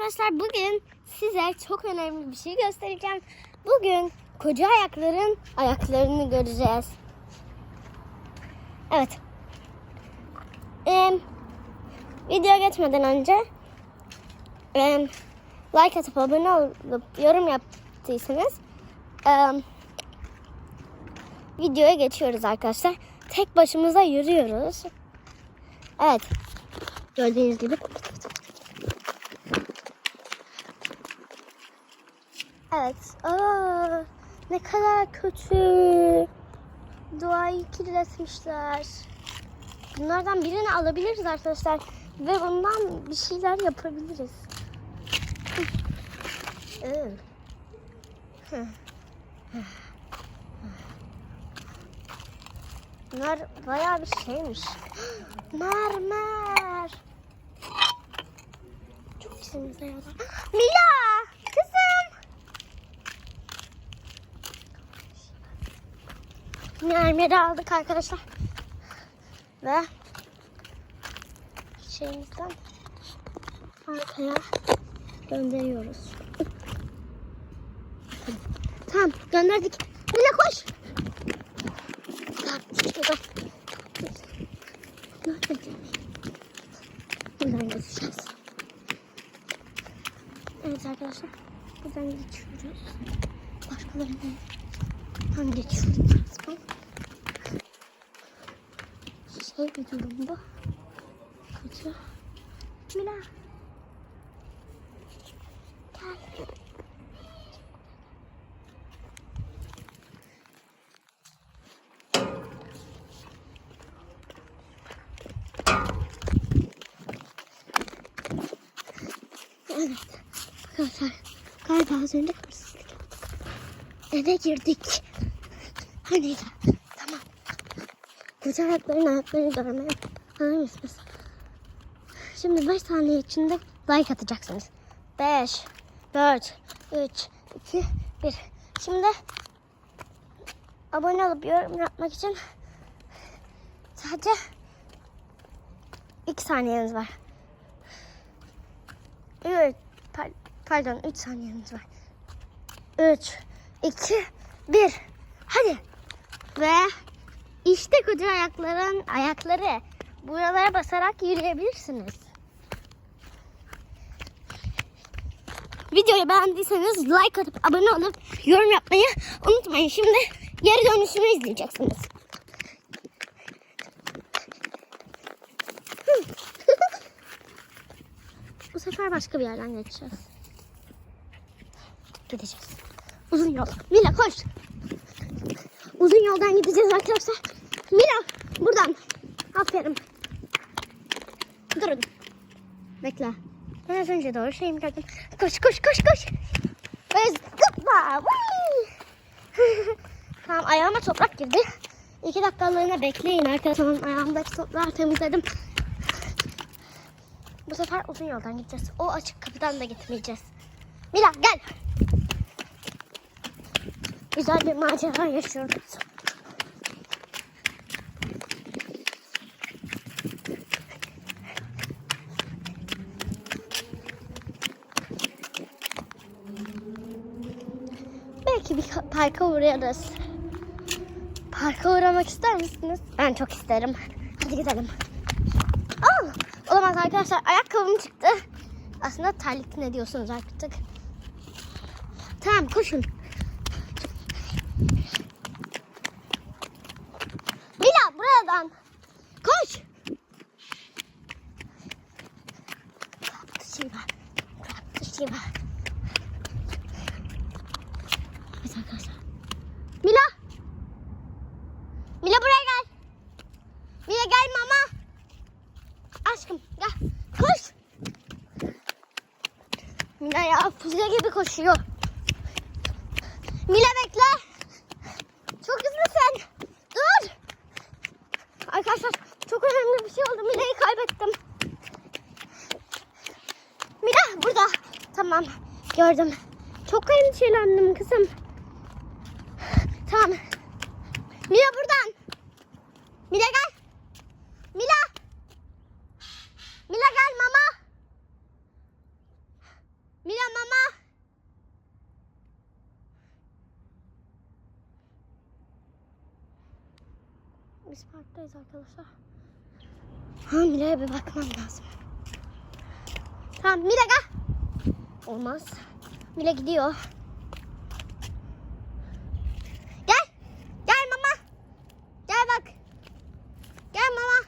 arkadaşlar bugün size çok önemli bir şey göstereceğim. Bugün koca ayakların ayaklarını göreceğiz. Evet. Ee, videoya geçmeden önce ee, like atıp abone olup yorum yaptıysanız ee, videoya geçiyoruz arkadaşlar. Tek başımıza yürüyoruz. Evet. Gördüğünüz gibi. Evet. Aa, ne kadar kötü. Doğayı kirletmişler. Bunlardan birini alabiliriz arkadaşlar. Ve bundan bir şeyler yapabiliriz. Bunlar bayağı bir şeymiş. Mermer. Çok işimize yarar. Mila! Kızım! Mermeri aldık arkadaşlar. Ve şeyimizden arkaya gönderiyoruz. Tamam gönderdik. Mila koş. Buradan geçeceğiz. Evet arkadaşlar. Buradan geçiyoruz. Başkalarına tam geçiyoruz. Tamam. Şey bir durum bu. Kötü. Mila. Gel. Evet. Arkadaşlar galiba az önce hırsızlık. Eve girdik. Hadi tamam. Koca ayakların ayaklarını görmeye hazır mısınız? Şimdi 5 saniye içinde like atacaksınız. 5, 4, 3, 2, 1. Şimdi abone olup yorum yapmak için sadece 2 saniyeniz var. 3, pardon 3 saniyeniz var. 3, 2, 1. Hadi. Ve işte koca ayakların ayakları. Buralara basarak yürüyebilirsiniz. Videoyu beğendiyseniz like atıp abone olup yorum yapmayı unutmayın. Şimdi geri dönüşümü izleyeceksiniz. Bu sefer başka bir yerden geçeceğiz. Gideceğiz. Uzun yol. Mila koş. Uzun yoldan gideceğiz arkadaşlar. Mila buradan. Aferin. Durun. Bekle. Ben az önce doğru şey mi gördüm? Koş koş koş koş. Ve zıpla. Tamam ayağıma toprak girdi. İki dakikalığına bekleyin arkadaşlar. Ayağımdaki toprağı temizledim. Bu sefer uzun yoldan gideceğiz. O açık kapıdan da gitmeyeceğiz. Mila gel. Güzel bir macera yaşıyoruz. Belki bir ka- parka uğrarız. Parka uğramak ister misiniz? Ben çok isterim. Hadi gidelim. Aa, olamaz arkadaşlar. Ayakkabım çıktı. Aslında terlik ne diyorsunuz artık. Tamam koşun. Mila buradan. Koş. Shiva. Shiva. Evet arkadaşlar. Mila. Mila buraya gel. Mila gel mama. Aşkım gel. Koş. Mila ya füze gibi koşuyor. Mila bekle. Çok hızlısın. Dur. Arkadaşlar çok önemli bir şey oldu. Mila'yı kaybettim. Mila burada. Tamam gördüm. Çok endişelendim kızım. Tamam. Mila buradan. Mila gel. Mila. Mila gel mama. Biz parktayız arkadaşlar. Ha Mile'ye bir bakmam lazım. Tamam Mile gel. Olmaz. Mile gidiyor. Gel. Gel mama. Gel bak. Gel mama.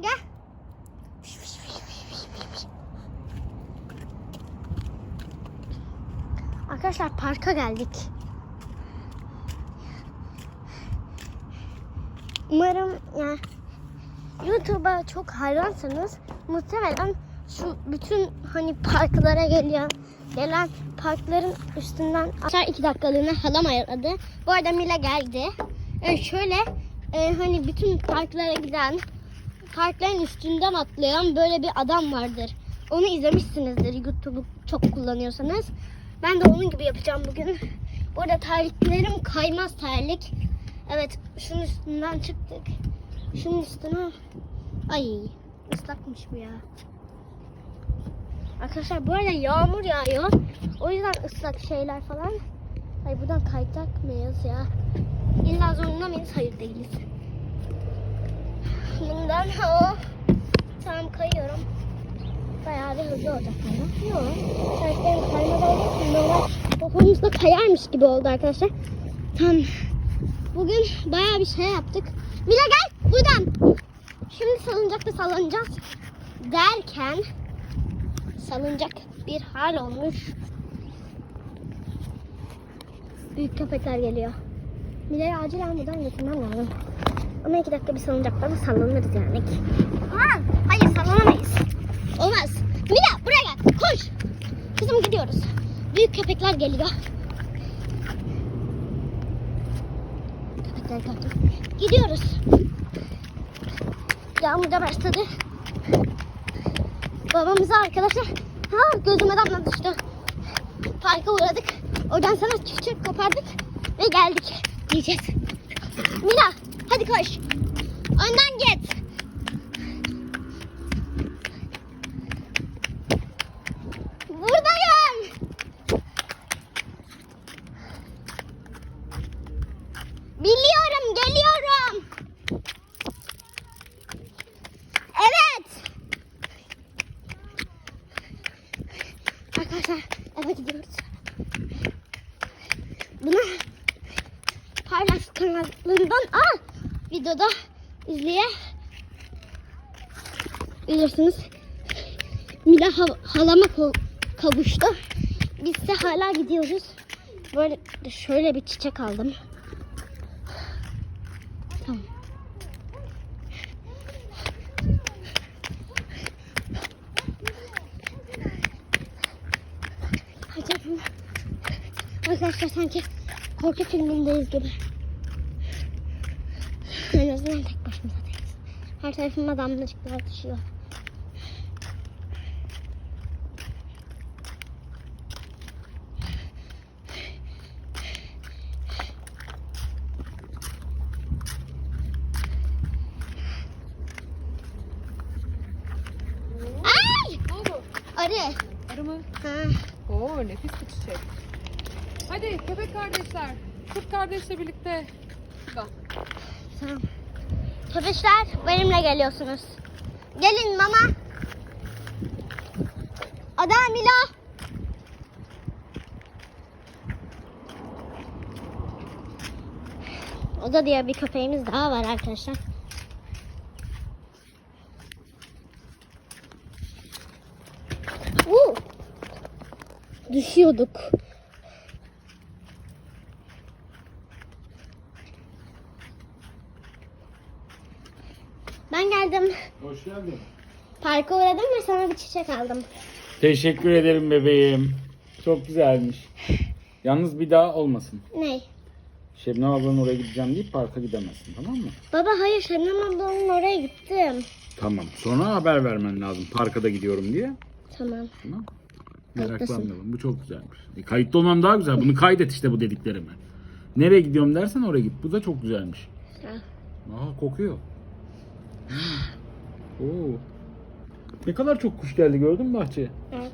Gel. Arkadaşlar parka geldik. Umarım yani YouTube'a çok hayransanız muhtemelen şu bütün hani parklara geliyor gelen parkların üstünden aşağı iki dakikalığına halam ayarladı. Bu arada Mila geldi. Yani şöyle e, hani bütün parklara giden parkların üstünden atlayan böyle bir adam vardır. Onu izlemişsinizdir YouTube'u çok kullanıyorsanız. Ben de onun gibi yapacağım bugün. Burada terliklerim kaymaz terlik. Evet şunun üstünden çıktık. Şunun üstüne ay ıslakmış bu ya. Arkadaşlar bu arada yağmur yağıyor. O yüzden ıslak şeyler falan. Ay buradan kayacak mıyız ya? İlla zorunda mıyız? Hayır değiliz. Bundan o. Tamam kayıyorum. Bayağı bir hızlı olacak ama. Yok. Olduğu için böyle popomuzda kayarmış gibi oldu arkadaşlar. Tamam. Bugün bayağı bir şey yaptık. Mila gel buradan. Şimdi salıncakta sallanacağız. Derken salıncak bir hal olmuş. Büyük köpekler geliyor. Mila'yı acilen buradan götürmem lazım. Ama iki dakika bir salıncakta da sallanırız yani. Aman hayır sallanamayız. Olmaz. Mila buraya gel. Koş. Kızım gidiyoruz. Büyük köpekler geliyor. Geldi. Gidiyoruz. Yağmur da başladı. Babamıza arkadaşlar ha gözüme damla düştü. Parka uğradık. Oradan sana çiçek kopardık ve geldik diyeceğiz. Mila hadi koş. Önden git. Buradayım. Biliyorum, geliyorum. Evet. Arkadaşlar eve gidiyoruz. Bunu paylaş kanalından aa, videoda izleye bilirsiniz. Mila ha- halama kavuştu. Biz de hala gidiyoruz. Böyle şöyle bir çiçek aldım. Tamam. Arkadaşlar sanki korku filmindeyiz gibi. Her tarafıma damlacıklar düşüyor. Arı. Arı mı? Ha. Oo nefis bir çiçek. Hadi köpek kardeşler. Kurt kardeşle birlikte. Bak. Tamam. Köpekler benimle geliyorsunuz. Gelin mama. Ada Mila. Oda diye bir köpeğimiz daha var arkadaşlar. Uu. Düşüyorduk. Ben geldim. Hoş geldin. Parka uğradım ve sana bir çiçek aldım. Teşekkür ederim bebeğim. Çok güzelmiş. Yalnız bir daha olmasın. Ne? Şebnem ablanın oraya gideceğim deyip parka gidemezsin tamam mı? Baba hayır Şebnem ablanın oraya gittim. Tamam. Sonra haber vermen lazım parka da gidiyorum diye. Tamam. Tamam. Haklısın. Meraklanmayalım. Bu çok güzelmiş. E, kayıtlı olmam daha güzel. Bunu kaydet işte bu dediklerimi. Nereye gidiyorum dersen oraya git. Bu da çok güzelmiş. Aa kokuyor. Oo. Ne kadar çok kuş geldi gördün mü bahçeye? Evet.